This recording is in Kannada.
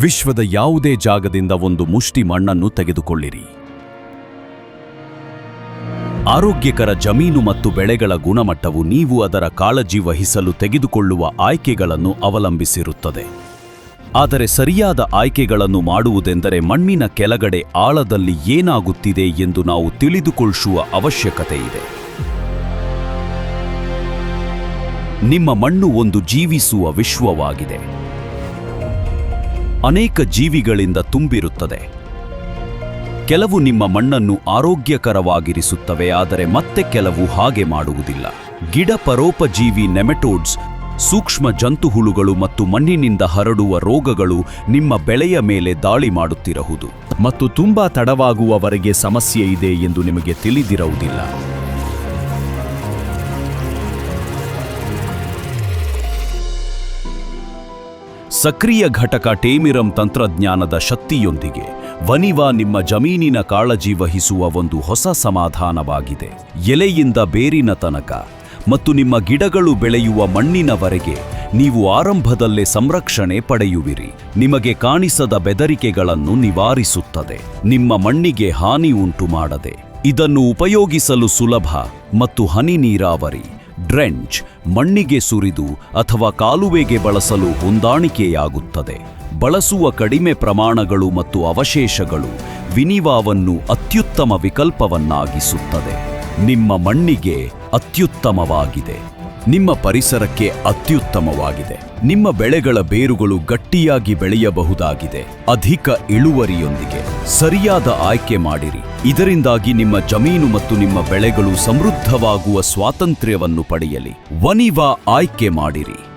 ವಿಶ್ವದ ಯಾವುದೇ ಜಾಗದಿಂದ ಒಂದು ಮುಷ್ಟಿ ಮಣ್ಣನ್ನು ತೆಗೆದುಕೊಳ್ಳಿರಿ. ಆರೋಗ್ಯಕರ ಜಮೀನು ಮತ್ತು ಬೆಳೆಗಳ ಗುಣಮಟ್ಟವು ನೀವು ಅದರ ಕಾಳಜಿ ವಹಿಸಲು ತೆಗೆದುಕೊಳ್ಳುವ ಆಯ್ಕೆಗಳನ್ನು ಅವಲಂಬಿಸಿರುತ್ತದೆ. ಆದರೆ ಸರಿಯಾದ ಆಯ್ಕೆಗಳನ್ನು ಮಾಡುವುದೆಂದರೆ ಮಣ್ಣಿನ ಕೆಳಗಡೆ ಆಳದಲ್ಲಿ ಏನಾಗುತ್ತಿದೆ ಎಂದು ನಾವು ತಿಳಿದುಕೊಳ್ಳುವ ಅವಶ್ಯಕತೆ ಇದೆ ನಿಮ್ಮ ಮಣ್ಣು ಒಂದು ಜೀವಿಸುವ ವಿಶ್ವವಾಗಿದೆ. ಅನೇಕ ಜೀವಿಗಳಿಂದ ತುಂಬಿರುತ್ತದೆ. ಕೆಲವು ನಿಮ್ಮ ಮಣ್ಣನ್ನು ಆರೋಗ್ಯಕರವಾಗಿರಿಸುತ್ತವೆ, ಆದರೆ ಮತ್ತೆ ಕೆಲವು ಹಾಗೆ ಮಾಡುವುದಿಲ್ಲ. ಗಿಡ ಪರೋಪಜೀವಿ ನೆಮೆಟೋಡ್ಸ್, ಸೂಕ್ಷ್ಮ ಜಂತುಹುಳುಗಳು ಮತ್ತು ಮಣ್ಣಿನಿಂದ ಹರಡುವ ರೋಗಗಳು ನಿಮ್ಮ ಬೆಳೆಯ ಮೇಲೆ ದಾಳಿ ಮಾಡುತ್ತಿರಬಹುದು ಮತ್ತು ತುಂಬಾ ತಡವಾಗುವವರೆಗೆ ಸಮಸ್ಯೆ ಇದೆ ಎಂದು ನಿಮಗೆ ತಿಳಿದಿರುವುದಿಲ್ಲ. ಸಕ್ರಿಯ ಘಟಕ ಟೇಮಿರಂ ತಂತ್ರಜ್ಞಾನದ ಶಕ್ತಿಯೊಂದಿಗೆ ವನಿವಾ ನಿಮ್ಮ ಜಮೀನಿನ ಕಾಳಜಿ ವಹಿಸುವ ಒಂದು ಹೊಸ ಸಮಾಧಾನವಾಗಿದೆ. ಎಲೆಯಿಂದ ಬೇರಿನ ತನಕ ಮತ್ತು ನಿಮ್ಮ ಗಿಡಗಳು ಬೆಳೆಯುವ ಮಣ್ಣಿನವರೆಗೆ ನೀವು ಆರಂಭದಲ್ಲೇ ಸಂರಕ್ಷಣೆ ಪಡೆಯುವಿರಿ. ನಿಮಗೆ ಕಾಣಿಸದ ಬೆದರಿಕೆಗಳನ್ನು ನಿವಾರಿಸುತ್ತದೆ. ನಿಮ್ಮ ಮಣ್ಣಿಗೆ ಹಾನಿ ಉಂಟು ಮಾಡದೆ ಇದನ್ನು ಉಪಯೋಗಿಸಲು ಸುಲಭ ಮತ್ತು ಹನಿ ನೀರಾವರಿ. ಡ್ರೆಂಚ್, ಮಣ್ಣಿಗೆ ಸುರಿದು ಅಥವಾ ಕಾಲುವೆಗೆ ಬಳಸಲು ಹೊಂದಾಣಿಕೆಯಾಗುತ್ತದೆ. ಬಳಸುವ ಕಡಿಮೆ ಪ್ರಮಾಣಗಳು ಮತ್ತು ಅವಶೇಷಗಳು ವಿನಿವಾವನ್ನು ಅತ್ಯುತ್ತಮ ವಿಕಲ್ಪವನ್ನಾಗಿಸುತ್ತದೆ. ನಿಮ್ಮ ಮಣ್ಣಿಗೆ ಅತ್ಯುತ್ತಮವಾಗಿದೆ. ನಿಮ್ಮ ಪರಿಸರಕ್ಕೆ ಅತ್ಯುತ್ತಮವಾಗಿದೆ. ನಿಮ್ಮ ಬೆಳೆಗಳ ಬೇರುಗಳು ಗಟ್ಟಿಯಾಗಿ ಬೆಳೆಯಬಹುದಾಗಿದೆ. ಅಧಿಕ ಇಳುವರಿಯೊಂದಿಗೆ ಸರಿಯಾದ ಆಯ್ಕೆ ಮಾಡಿರಿ. ಇದರಿಂದಾಗಿ ನಿಮ್ಮ ಜಮೀನು ಮತ್ತು ನಿಮ್ಮ ಬೆಳೆಗಳು ಸಮೃದ್ಧವಾಗುವ ಸ್ವಾತಂತ್ರ್ಯವನ್ನು ಪಡೆಯಲಿ. ವನಿವಾ ಆಯ್ಕೆ ಮಾಡಿರಿ.